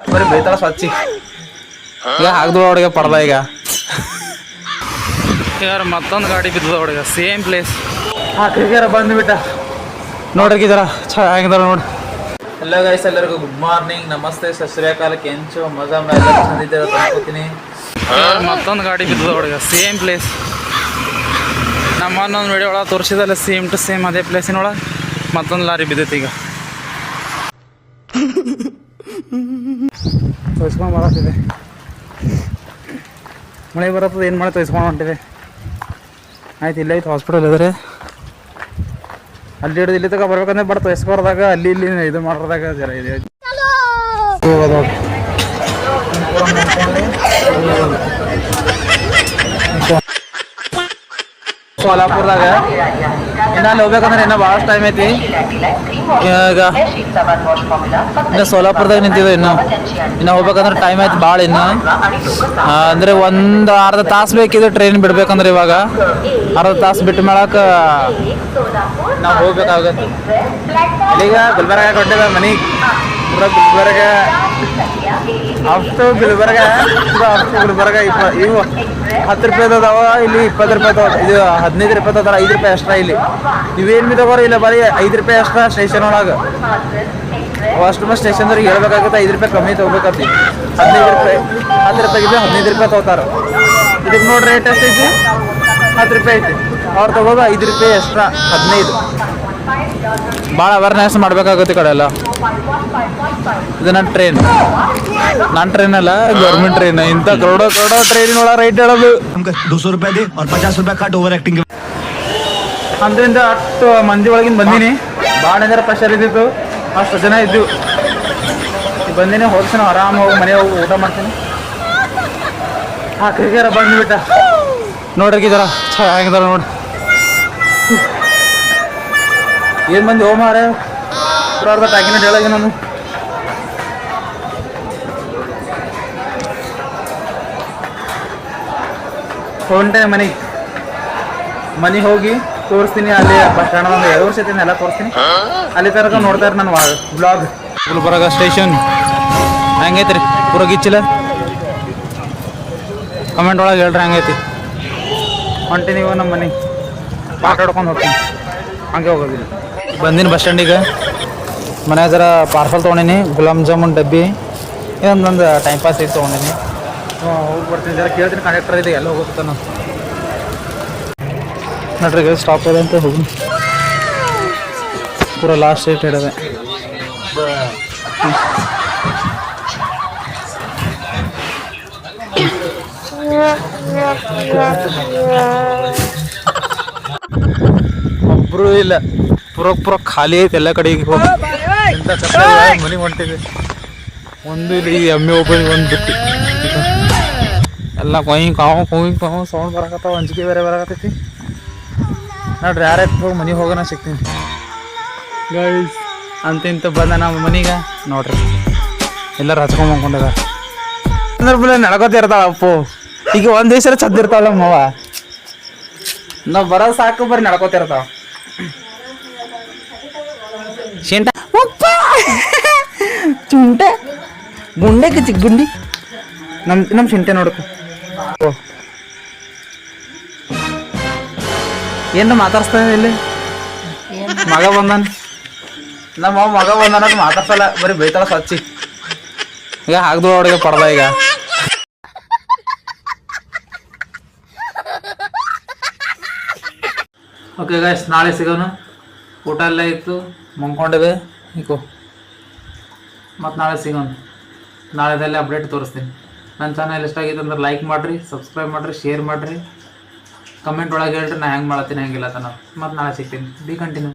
ಬರೀ ಬೈತಾಳ ಸ್ವಚ್ಛಿ. ಈಗ ಹಾಕ್ದು ಅವಳಿಗೆ ಪಡ್ದ ಈಗ. ಯಾರು ಮತ್ತೊಂದು ಗಾಡಿ ಬಿದ್ದದ ಅವಳಿಗೆ ಸೇಮ್ ಪ್ಲೇಸ್ ಆ ಕ್ರಿಕೆಟ್ ಬಂದ್ಬಿಟ್ಟ ನೋಡ್ರಿ ಜರ ಚೆನ್ನಾಗಿದಾರ ನೋಡಿ. ಎಲ್ಲ ಗೈಸ್ ಎಲ್ಲರಿಗೂ ಗುಡ್ ಮಾರ್ನಿಂಗ್ ನಮಸ್ತೆ ಸಸ್ರಿಯಾಕಾಲ ಕೆಂಚು ಮಜಾ ಚಂದಿದ್ದೀರ ತಂದ್ಕೋತೀನಿ ಮತ್ತೊಂದು ಗಾಡಿ ಬಿದ್ದದ ಅವಳಿಗೆ ಸೇಮ್ ಪ್ಲೇಸ್ ನಮ್ಮ ಒಂದು ವಿಡಿಯೋ ಒಳಗೆ ತೋರಿಸಿದಲ್ಲ ಸೇಮ್ ಟು ಸೇಮ್ ಅದೇ ಪ್ಲೇಸಿನೊಳಗೆ ಮತ್ತೊಂದು ಲಾರಿ ಬಿದ್ದೈತಿ ಈಗ. ತೊಯ್ಸ್ಕೊಂಡು ಬರತ್ತಿದೆ. ಮಳೆ ಬರತ್ತದ, ಏನು ಮಾಡಿ ತೊಯ್ಸ್ಕೊಂಡು ಹೊಂಟಿದೆ. ಆಯ್ತು, ಇಲ್ಲ ಐತೆ ಹಾಸ್ಪಿಟಲ್ ಇದ್ರೆ. ಅಲ್ಲಿ ಹಿಡಿದು ಇಲ್ಲಿ ತಗ ಬರ್ಬೇಕಂದ್ರೆ ಬಟ್ ತೊಯ್ಸ್ಕೊರ್ದಾಗ ಅಲ್ಲಿ ಇಲ್ಲಿ ಇದು ಮಾಡೋದಾಗ ಜರ ಇದೆ. ಸೋಲಾಪುರದಾಗ. ಇನ್ನ ಅಲ್ಲಿ ಹೋಗ್ಬೇಕಂದ್ರೆ ಇನ್ನ ಭಾಳಷ್ಟು ಟೈಮ್ ಐತಿ. ಈಗ ಇನ್ನ ಸೋಲಾಪುರದಾಗ ನಿಂತಿದೆ ಇನ್ನು. ಇನ್ನ ಹೋಗ್ಬೇಕಂದ್ರೆ ಟೈಮ್ ಐತಿ ಭಾಳ ಇನ್ನು. ಅಂದ್ರೆ ಒಂದು ಅರ್ಧ ತಾಸು ಬೇಕಿದೆ ಟ್ರೈನ್ ಬಿಡ್ಬೇಕಂದ್ರೆ ಇವಾಗ. ಅರ್ಧ ತಾಸು ಬಿಟ್ಟು ಮಾಡಕ್ಕೆ ನಾವು ಹೋಗ್ಬೇಕಾಗತ್ತೆ. ಈಗ ಗುಲ್ಬರ್ಗ ಕೊಟ್ಟಿದ ಮನಿ. ಪೂರ ಗುಲ್ಬರ್ಗ. ಅಷ್ಟು ಗುಲ್ಬರ್ಗ. ಪೂರ ಅಷ್ಟು ಗುಲ್ಬರ್ಗ ಇಪ್ಪ ಇವು. ಹತ್ತು ರೂಪಾಯಿ ಅದಾವ ಇಲ್ಲಿ ಇಪ್ಪತ್ತು ರೂಪಾಯಿ ಇದು ಹದಿನೈದು ರೂಪಾಯಿ ಅದಾರ ಐದು ರೂಪಾಯಿ ಅಷ್ಟ ಇಲ್ಲಿ. ಇವೇನು ಬಿ ತಗೋರಿ, ಇಲ್ಲ ಬರೀ ಐದು ರೂಪಾಯಿ ಅಷ್ಟ ಸ್ಟೇಷನ್ ಒಳಗೆ. ಅಷ್ಟು ಮಸ್ತ್ ಸ್ಟೇಷನ್ದವ್ರಿಗೆ ಹೇಳ್ಬೇಕಾಗುತ್ತೆ, ಐದು ರೂಪಾಯಿ ಕಮ್ಮಿ ತಗೋಬೇಕಾತಿ. ಹದಿನೈದು ರೂಪಾಯಿ, ಹತ್ತು ರೂಪಾಯಿ ಇದೆ ಹದಿನೈದು ರೂಪಾಯಿ ತಗೋತಾರ. ಇದಕ್ಕೆ ನೋಡಿ ರೇಟ್ ಎಷ್ಟೈತಿ ಹತ್ತು ರೂಪಾಯಿ ಐತಿ. ಅವ್ರು ತಗೋದು ಐದು ರೂಪಾಯಿ ಎಕ್ಸ್ಟ್ರಾ ಹದಿನೈದು. ಭಾಳ ಅವೇರ್ನೆಸ್ ಮಾಡಬೇಕಾಗುತ್ತೆ ಕಡೆಲ್ಲ ಇದು ನನ್ನ ಟ್ರೈನ್ ನನ್ನ ಟ್ರೈನ್ ಅಲ್ಲ ಗೌರ್ಮೆಂಟ್ ಟ್ರೈನ್ ಇಂಥ ಕರೋಡೋ ಕರೋಡೋ ಟ್ರೈನ್ ಒಳಗೆ ರೈಟ್ ಹೇಳೋದು. ನಮ್ಗೆ ದೂಸೋ ರೂಪಾಯಿ ದೇ ಅವ್ರು ಪಚಾಸ್ ರೂಪಾಯಿ ಕಟ್ ಓವರ್ ಆ್ಯಕ್ಟಿಂಗ್ ಅಂದ್ರಿಂದ ಅಷ್ಟು ಮಂದಿ ಒಳಗಿಂದ ಬಂದೀನಿ. ಭಾಳ ಅಂದ್ರೆ ಪ್ರೆಷರ್ ಇದ್ದಿತ್ತು ಅಷ್ಟು ಜನ ಇದ್ದು. ಬಂದಿನಿ ಹೋಗ್ತೀನಿ ನಾವು ಆರಾಮ ಹೋಗಿ ಮನೆ ಹೋಗಿ ಊಟ ಮಾಡ್ತೀನಿ. ಹಾಂ ಕ್ರಿಕೆಟ್ ಬಂದ್ಬಿಟ್ಟ. ನೋಡ್ರಿ ಜರ ಚೆನ್ನಾಗಿದಾರ ನೋಡಿ ಏನು ಮಂದಿ ಹೋಮ ಮಾರ ಅರ್ಧ ಟ್ಯಾಕಿನ ನಾನು. ಹೊಂಟೆ ಮನೆಗೆ ಮನೆಗೆ ಹೋಗಿ ತೋರಿಸ್ತೀನಿ ಅಲ್ಲಿ ಬಸ್ ಸ್ಟ್ಯಾಂಡ್ ಒಂದು ಎರಡು ವರ್ಷ ಐತಿ ಎಲ್ಲ ತೋರಿಸ್ತೀನಿ. ಅಲ್ಲಿ ತನಕ ನೋಡ್ತಾರೆ ನಾನು ಬ್ಲಾಗ್ ಗುಲ್ಬರ್ಗ ಸ್ಟೇಷನ್ ಹಂಗೈತ್ರಿ? ಪೂರ ಗಿಚ್ಚಿಲ್ಲ ಕಮೆಂಟ್ ಒಳಗೆ ಹೇಳ್ರಿ ಹಂಗೈತಿ? ಹೊಂಟೆ ನೀವು ನಮ್ಮ ಮನೆಗೆ ಮಾತಾಡ್ಕೊಂಡು ಹೋಗ್ತೀನಿ. ಹಂಗೆ ಹೋಗೋದಿಲ್ಲ. ಬಂದಿನ ಬಸ್ ಸ್ಟ್ಯಾಂಡಿಗೆ. ಮನೆ ಜರ ಪಾರ್ಸಲ್ ತೊಗೊಂಡಿನಿ ಗುಲಾಬ್ ಜಾಮೂನ್ ಡಬ್ಬಿ ಇದೊಂದೊಂದು ಟೈಮ್ ಪಾಸ್ ಐತೆ ತೊಗೊಂಡಿನಿ. ಹೋಗಿ ಬರ್ತೀನಿ. ಜರ ಕೇಳ್ತೀನಿ ಕಂಡಕ್ಟರ್ ಇದೆ ಎಲ್ಲ ಹೋಗುತ್ತೆ ನಾನು ನೋಡ್ರಿ ಸ್ಟಾಪ್ ಇದೆ ಅಂತ ಹೋಗಿ ಪೂರ ಲಾಸ್ಟ್ ಡೇಟ್ ಹಿಡದೆ ಒಬ್ರು ಇಲ್ಲ. ಪೂರ ಪೂರ ಖಾಲಿ ಐತೆ ಎಲ್ಲ ಕಡೆಗೆ ಹೋಗಿ ಎಂತ ಮನೆಗೆ ಹೊಂಟಿದೆ ಒಂದು ಇಲ್ಲಿ ಎಮ್ಮೆ ಒಬ್ಬನಿಗೆ ಒಂದು ಬಿಟ್ಟು. ಎಲ್ಲ ಕೊಯ್ ಕಾವ ಕೊಯ್ ಕಾವ ಸೌಂಡ್ ಬರಕತ್ತಾವ ಅಂಜಿಕೆ ಬೇರೆ ಬರಕತ್ತೈತಿ. ನೋಡ್ರಿ ಯಾರೈತೆ ಹೋಗಿ ಮನೆಗೆ ಹೋಗೋಣ ಸಿಗ್ತೀನಿ. ಗೈಸ್ ಅಂತ ಇಂತ ಬಂದ ನಮ್ಮ ಮನೆಗೆ. ನೋಡ್ರಿ. ಎಲ್ಲರೂ ಹಚ್ಕೊಂಡ್ ಬಂದ್ಕೊಂಡದ ಅಂದ್ರೆ ಬಿಡ ನಡ್ಕೋತಿರ್ತಾಳ ಅಪ್ಪು. ಈಗ ಒಂದ್ ದಿವಸ ಚದ್ದಿರ್ತಾವಲ್ಲ ಮಾವ ನಾವ್ ಬರೋ ಸಾಕು ಬರೀ ನಡ್ಕೋತಿರ್ತಾವ ಶೇಂಟ. ಚುಂಟೆ ಗುಂಡೆಗೆ ಚಿಕ್ಕ ಗುಂಡಿ. ನಮ್ ನಮ್ ಶಿಂಟೆ ನೋಡು ಓ. ಏನು ಮಾತಾಡ್ಸ್ತಾನೆ ಇಲ್ಲಿ? ಮಗ ಬಂದಾನ. ನಮ್ಮ ಮಗ ಬಂದಾನ ಮಾತಾಡ್ಸಲ್ಲ. ಬರೀ ಬೈತಾಳ ಸಚ್ಚಿ. ಈಗ ಹಾಕ್ದು ಅವಳಿಗೆ ಪಡ್ದ ಈಗ. ಓಕೆ ಗಾಯ್ಸ್ ನಾಳೆ ಸಿಗೋಣ. ಊಟ ಎಲ್ಲ ಇತ್ತು ಮಂಕೊಂಡಿವೆ ಇಕೋ. ಮತ್ತು ನಾಳೆ ಸಿಗೋಣ. ನಾಳೆದಲ್ಲೇ ಅಪ್ಡೇಟ್ ತೋರಿಸ್ತೀನಿ. ನನ್ನ ಚಾನಲ್ ಇಷ್ಟ ಆಗಿತ್ತು ಅಂದ್ರೆ ಲೈಕ್ ಮಾಡಿರಿ ಸಬ್ಸ್ಕ್ರೈಬ್ ಮಾಡಿರಿ ಶೇರ್ ಮಾಡಿರಿ. ಕಮೆಂಟ್ ಒಳಗೆ ಹೇಳ್ರಿ ನಾನು ಹೆಂಗೆ ಮಾಡತ್ತೀನಿ, ಹೆಂಗಿಲ್ಲ ತನ ಮತ್ತು ನಾಳೆ ಸಿಗ್ತೀನಿ. B continue